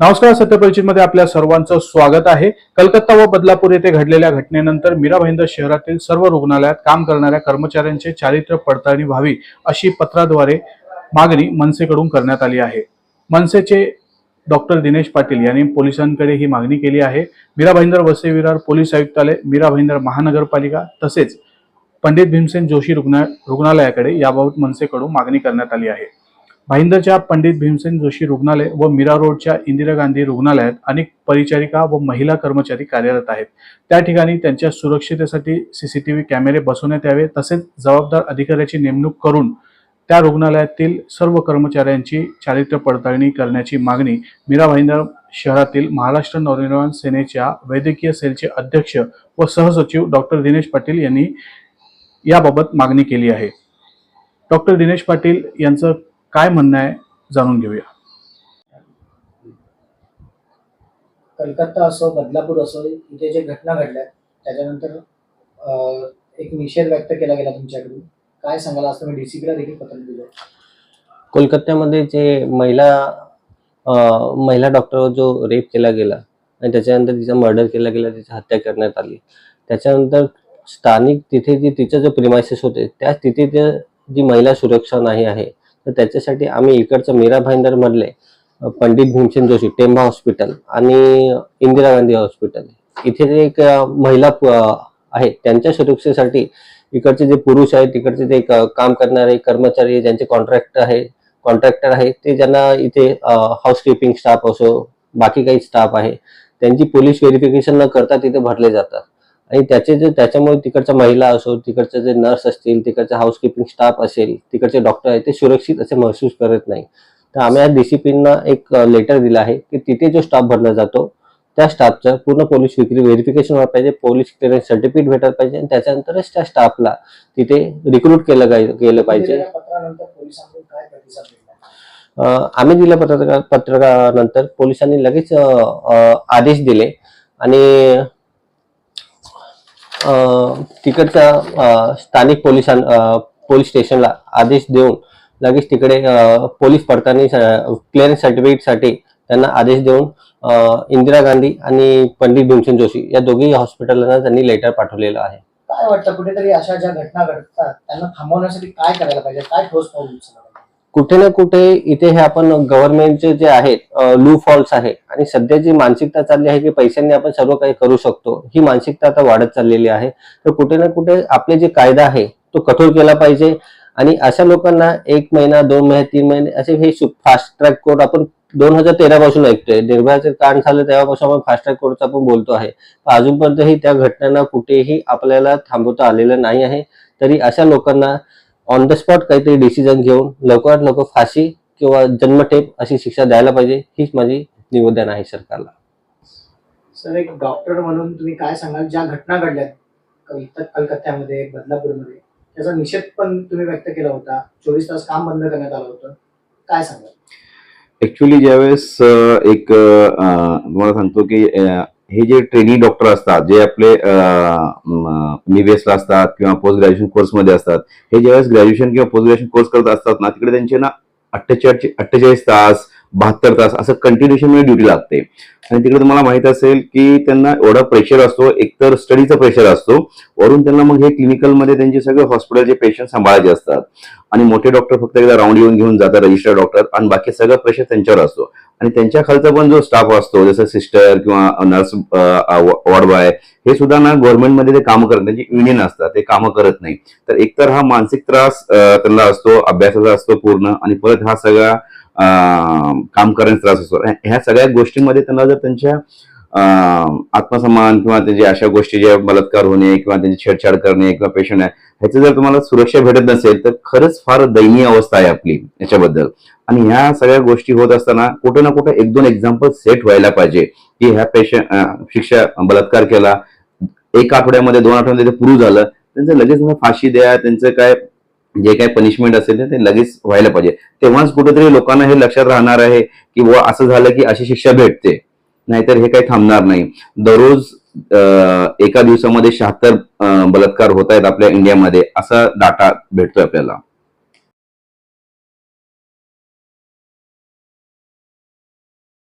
नमस्कार सत्यपरिचित मध्ये आपल्या सर्वांचं स्वागत आहे. कलकत्ता व बदलापूर येथे घडलेल्या घटनेनंतर मीरा भाईंदर शहरातील सर्व रुग्णालयात काम करणाऱ्या कर्मचाऱ्यांचे चारित्र्य पडताळणी व्हावी अशी पत्राद्वारे मागणी मनसेकडून करण्यात आली आहे. मनसेचे डॉक्टर दिनेश पाटील यांनी पोलिसांकडे ही मागणी केली आहे. मीरा भाईंदर वसई विरार पोलीस आयुक्तालय मीरा भाईंदर महानगरपालिका तसेच पंडित भीमसेन जोशी रुग्णा रुग्णालयाकडे याबाबत मनसेकडून मागणी करण्यात आली आहे. भाईंदरच्या पंडित भीमसेन जोशी रुग्णालय व मीरा रोडच्या इंदिरा गांधी रुग्णालयात अनेक परिचारिका व महिला कर्मचारी कार्यरत आहेत. त्या ठिकाणी त्यांच्या सुरक्षितेसाठी सीसीटीव्ही कॅमेरे बसवण्यात यावे तसेच जबाबदार अधिकाऱ्याची नेमणूक करून त्या रुग्णालयातील सर्व कर्मचाऱ्यांची चारित्र्य पडताळणी करण्याची मागणी मीरा भाईंदर शहरातील महाराष्ट्र नवनिर्माण सेनेच्या वैद्यकीय सेलचे अध्यक्ष व सहसचिव डॉक्टर दिनेश पाटील यांनी याबाबत मागणी केली आहे. डॉक्टर दिनेश पाटील यांचं काय म्हणणं आहे जाणून घेऊया. कलकत्ता असो बदलापूर असो इथे जे घटना घडल्या त्याच्यानंतर एक निषेध व्यक्त केला गेला तुमच्याकडून. काय सांगाल? आज तुम्ही डीसीपीला देखील पत्र दिलं कोलकात्यामध्ये जे महिला महिला डॉक्टरवर जो रेप केला गेला आणि त्याच्यानंतर तिचा मर्डर केला गेला तिची हत्या करण्यात आली. त्याच्यानंतर स्थानिक तिथे जे तिचं जे प्रिमायसेस होते त्या तिथे जी महिला सुरक्षा नाही आहे तर त्याच्यासाठी आम्ही इकडचं मीरा भाईंदरमधले पंडित भीमसेन जोशी टेंबा हॉस्पिटल आणि इंदिरा गांधी हॉस्पिटल. इथे जे एक महिला आहेत. त्यांच्या सुरक्षेसाठी इकडचे जे पुरुष आहेत तिकडचे जे क- काम करणारे कर्मचारी ज्यांचे कॉन्ट्रॅक्ट आहे कॉन्ट्रॅक्टर आहे ते ज्यांना इथे हाऊसकीपिंग स्टाफ असो बाकी काही स्टाफ आहे त्यांची पोलीस व्हेरिफिकेशन न करता तिथे भरले जातात. आणि त्याचे जे त्याच्यामुळे तिकडच्या महिला असो तिकडचे जे नर्स असतील तिकडचे हाऊसकीपिंग स्टाफ असेल तिकडचे डॉक्टर आहेत ते सुरक्षित असे महसूस करत नाही. तर आम्ही आज डीसीपींना एक लेटर दिलं आहे की तिथे जो स्टाफ भरला जातो त्या स्टाफचं पूर्ण पोलीस विक्री व्हेरिफिकेशन व्हायला पाहिजे पोलीस क्लिअरन्स सर्टिफिकेट भेटायला पाहिजे आणि त्याच्यानंतरच त्या स्टाफला तिथे रिक्रूट केलं गेलं पाहिजे. आम्ही दिल्या पत्रकार पत्रकानंतर पोलिसांनी लगेच आदेश दिले. आणि तिकडच्या स्थानिक पोलिसां पोलीस स्टेशनला आदेश देऊन लगेच तिकडे पोलीस पडताळणी क्लिअरन्स सर्टिफिकेटसाठी त्यांना आदेश देऊन इंदिरा गांधी आणि पंडित भीमसेन जोशी या दोघी हॉस्पिटलांना त्यांनी लेटर पाठवलेलं आहे. काय वाटतं? कुठेतरी अशा ज्या घटना घडतात त्यांना थांबवण्यासाठी काय करायला पाहिजे? काय ठोस पाऊल कुठे ना कुठे इथे हे आपण गव्हर्नमेंटचे जे आहेत लू फॉल्स आहे आणि सध्या जी मानसिकता चालली आहे की पैशांनी आपण सर्व काही करू शकतो ही मानसिकता आता वाढत चाललेली आहे. तर कुठे ना कुठे आपले जे कायदा आहे तो कठोर केला पाहिजे आणि अशा लोकांना एक महिना दोन महिने तीन महिने असे हे फास्ट ट्रॅक कोर्ट आपण दोन हजार तेरा पासून ऐकतोय. निर्भयाचे कांड झालं तेव्हापासून आपण फास्ट ट्रॅक कोर्टचा आपण बोलतो आहे. अजूनपर्यंतही त्या घटनांना कुठेही आपल्याला थांबवता आलेलं नाही आहे. तरी अशा लोकांना ऑन द स्पॉट काहीतरी डिसिजन घेऊन लवकरात लवकर फाशी किंवा जन्मठेप अशी शिक्षा द्यायला पाहिजे हीच माझी निवेदन आहे सरकारला. सर एक डॉक्टर म्हणून तुम्ही काय सांगाल? ज्या घटना घडल्यात कलकत्त्यामध्ये बदलापूरमध्ये त्याचा निषेध पण तुम्ही व्यक्त केला होता. चोवीस तास काम बंद करण्यात आलं होतं. काय सांगाल? ऍक्च्युली ज्यावेळेस एक तुम्हाला सांगतो की हे जे ट्रेनिंग डॉक्टर असतात जे आपले ला असतात किंवा पोस्ट ग्रॅज्युएशन कोर्समध्ये असतात हे ज्यावेळेस ग्रॅज्युएशन किंवा पोस्ट ग्रॅज्युएशन कोर्स करत असतात ना तिकडे त्यांचे ना अठ्ठेचाळीस अठ्ठेचाळीस तास बहात्तर तास असं कंटिन्युएशनमध्ये ड्युटी लागते. आणि तिकडे तुम्हाला माहीत असेल की त्यांना एवढा प्रेशर असतो एकतर स्टडीचा प्रेशर असतो वरून त्यांना मग हे क्लिनिकलमध्ये त्यांचे सगळे हॉस्पिटलचे पेशंट सांभाळायचे असतात. आणि मोठे डॉक्टर फक्त एकदा राऊंड येऊन घेऊन जातात रजिस्टर डॉक्टर आणि बाकी सगळं प्रेशर त्यांच्यावर असतो. आणि त्यांच्या खालचा पण जो स्टाफ असतो जसं सिस्टर किंवा नर्स वॉर्ड बॉय हे सुद्धा ना गव्हर्नमेंटमध्ये ते कामं करत त्यांची युनियन म्हणजे असतात ते कामं करत नाही. तर एकतर हा मानसिक त्रास त्यांना असतो अभ्यासाचा असतो पूर्ण आणि परत हा सगळा काम करण्याचा त्रास असतो. ह्या सगळ्या गोष्टींमध्ये त्यांना जर त्यांच्या आत्मसन्मान किंवा त्यांच्या अशा गोष्टी ज्या बलात्कार होणे किंवा त्यांची छेडछाड करणे किंवा पेशंट आहे ह्याची जर तुम्हाला सुरक्षा भेटत नसेल तर खरंच फार दयनीय अवस्था आहे आपली याच्याबद्दल. आणि ह्या सगळ्या गोष्टी होत असताना कुठे ना कुठे एक दोन एक्झाम्पल सेट व्हायला पाहिजे की ह्या पेशंट शिक्षा बलात्कार केला एक आठवड्यामध्ये दोन आठवड्यामध्ये प्रूव्ह झालं त्यांचं लगेच फाशी द्या त्यांचं काय जे काही पनिशमेंट असेल ते लगेच व्हायला पाहिजे. तेव्हाच कुठेतरी लोकांना हे लक्षात राहणार आहे की व असं झालं की अशी शिक्षा भेटते. नाहीतर हे काही थांबणार नाही. दररोज एका दिवसामध्ये शहात्तर बलात्कार होत आहेत आपल्या इंडियामध्ये असा डाटा भेटतोय आपल्याला.